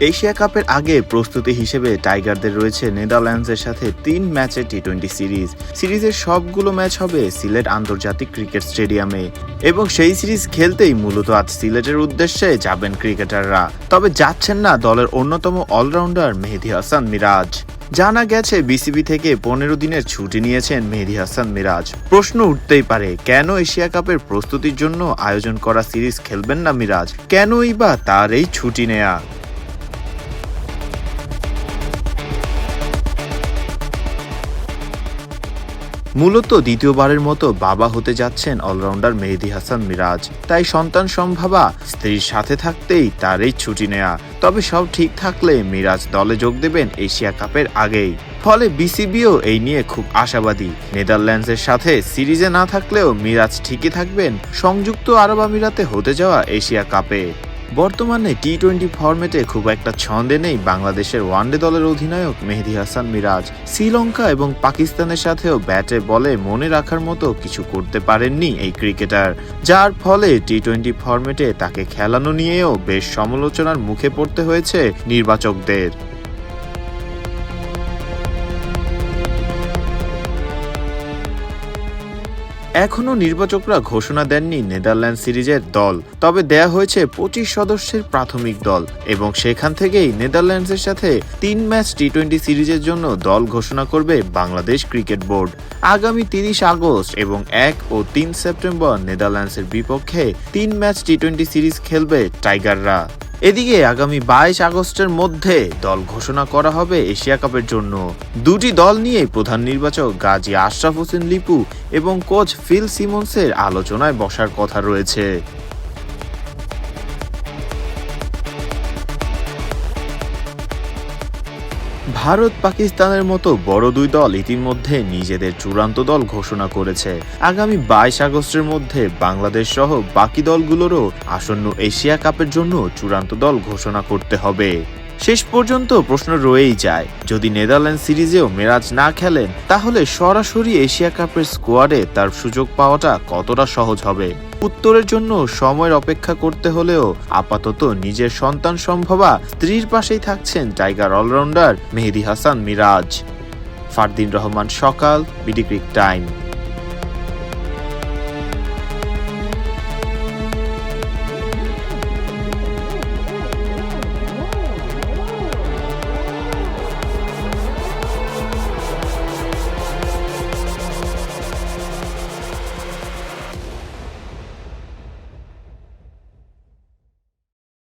Asia কাপের আগে প্রস্তুতি হিসেবে টাইগারদের রয়েছে নেদারল্যান্ডসের সাথে তিন ম্যাচে টি টোয়েন্টি সিরিজ। সিরিজের সবগুলো ম্যাচ হবে সিলেট আন্তর্জাতিক ক্রিকেট স্টেডিয়ামে এবং সেই সিরিজ খেলতেই মূলত আজ সিলেটের উদ্দেশ্যে যাবেন ক্রিকেটাররা। তবে যাচ্ছেন না দলের অন্যতম অলরাউন্ডার মেহেদি হাসান মিরাজ। জানা গেছে, বিসিবি থেকে পনেরো দিনের ছুটি নিয়েছেন মেহেদি হাসান মিরাজ। প্রশ্ন উঠতেই পারে, কেন এশিয়া কাপের প্রস্তুতির জন্য আয়োজন করা সিরিজ খেলবেন না মিরাজ? কেনই বা তার এই ছুটি নেয়া? মূলত দ্বিতীয়বারের মতো বাবা হতে যাচ্ছেন অলরাউন্ডার মেহেদি হাসান মিরাজ। তাই সন্তান সম্ভাবা স্ত্রীর সাথে থাকতেই তার এই ছুটি নেয়া। তবে সব ঠিক থাকলে মিরাজ দলে যোগ দেবেন এশিয়া কাপের আগেই। ফলে বিসিবিও এই নিয়ে খুব আশাবাদী। নেদারল্যান্ডসের সাথে সিরিজে না থাকলেও মিরাজ ঠিকই থাকবেন। সংযুক্ত আরব আমিরাতে হতে যাওয়া এশিয়া কাপে। বর্তমানে টি টোয়েন্টি ফর্মেটে খুব একটা ছন্দে নেই বাংলাদেশের ওয়ানডে দলের অধিনায়ক মেহেদি হাসান মিরাজ। শ্রীলঙ্কা এবং পাকিস্তানের সাথেও ব্যাটে বলে মনে রাখার মতো কিছু করতে পারেননি এই ক্রিকেটার। যার ফলে টি টোয়েন্টি ফর্মেটে তাকে খেলানো নিয়েও বেশ সমালোচনার মুখে পড়তে হয়েছে নির্বাচকদের। এখনও নির্বাচকরা ঘোষণা দেননি নেদারল্যান্ড সিরিজের দল, তবে দেয়া হয়েছে পঁচিশ সদস্যের প্রাথমিক দল এবং সেখান থেকেই নেদারল্যান্ডসের সাথে তিন ম্যাচ টি টোয়েন্টি সিরিজের জন্য দল ঘোষণা করবে বাংলাদেশ ক্রিকেট বোর্ড। আগামী তিরিশ আগস্ট এবং এক ও তিন সেপ্টেম্বর নেদারল্যান্ডসের বিপক্ষে তিন ম্যাচ টি টোয়েন্টি সিরিজ খেলবে টাইগাররা। এদিকে আগামী বাইশ আগস্টের মধ্যে দল ঘোষণা করা হবে এশিয়া কাপের জন্য। দুটি দল নিয়ে প্রধান নির্বাচক গাজী আশরাফ হোসেন লিপু এবং কোচ ফিল সিমন্সের আলোচনায় বসার কথা রয়েছে। ভারত পাকিস্তানের মতো বড় দুই দল ইতিমধ্যে নিজেদের চূড়ান্ত দল ঘোষণা করেছে। আগামী বাইশ আগস্টের মধ্যে বাংলাদেশ সহ বাকি দলগুলোরও আসন্ন এশিয়া কাপের জন্য চূড়ান্ত দল ঘোষণা করতে হবে। শেষ পর্যন্ত প্রশ্ন রয়েই যায়। যদি নেদারল্যান্ড সিরিজেও মেরাজ না খেলেন, তাহলে সরাসরি এশিয়া কাপের স্কোয়াডে তার সুযোগ পাওয়াটা কতটা সহজ হবে? উত্তরের জন্য সময়ের অপেক্ষা করতে হলেও আপাতত নিজের সন্তান সম্ভবা স্ত্রীর পাশেই থাকছেন টাইগার অলরাউন্ডার মেহেদি হাসান মিরাজ। ফারদিন রহমান সকাল, বিডি ক্রিক টাইম।